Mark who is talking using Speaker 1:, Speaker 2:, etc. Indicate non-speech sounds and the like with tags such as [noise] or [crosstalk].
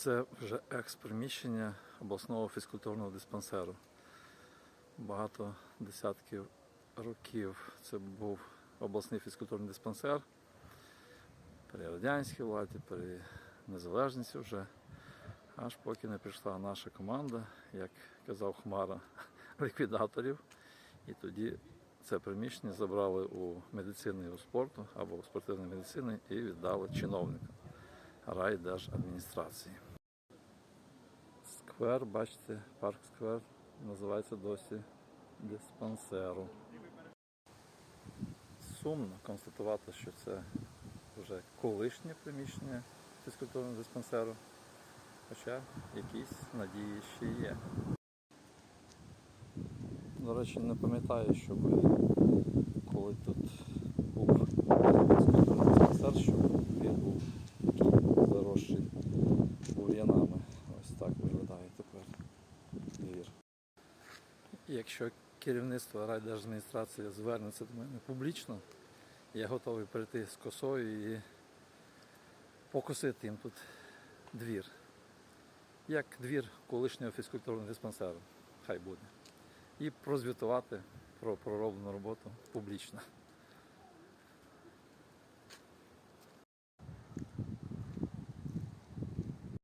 Speaker 1: Це вже екс-приміщення обласного фізкультурного диспансеру. Багато десятків років це був обласний фізкультурний диспансер. При радянській владі, при незалежності вже. Аж поки не прийшла наша команда, як казав Хмара, [laughs] ліквідаторів. І тоді це приміщення забрали у медицини і у спорту або у спортивної медицини і віддали чиновникам райдержадміністрації. Сквер, бачите, парк сквер називається досі диспансеру. Сумно констатувати, що це вже колишнє приміщення фізкультурного диспансеру, хоча якісь надії ще є. До речі, не пам'ятаю, щоб коли тут був фізкультурний диспансер, щоб він був такий заросший бур'янами. Якщо керівництво райдержадміністрації звернеться до мене публічно, я готовий прийти з косою і покосити їм тут двір. Як двір колишнього фізкультурного диспансеру. Хай буде. І прозвітувати про пророблену роботу публічно.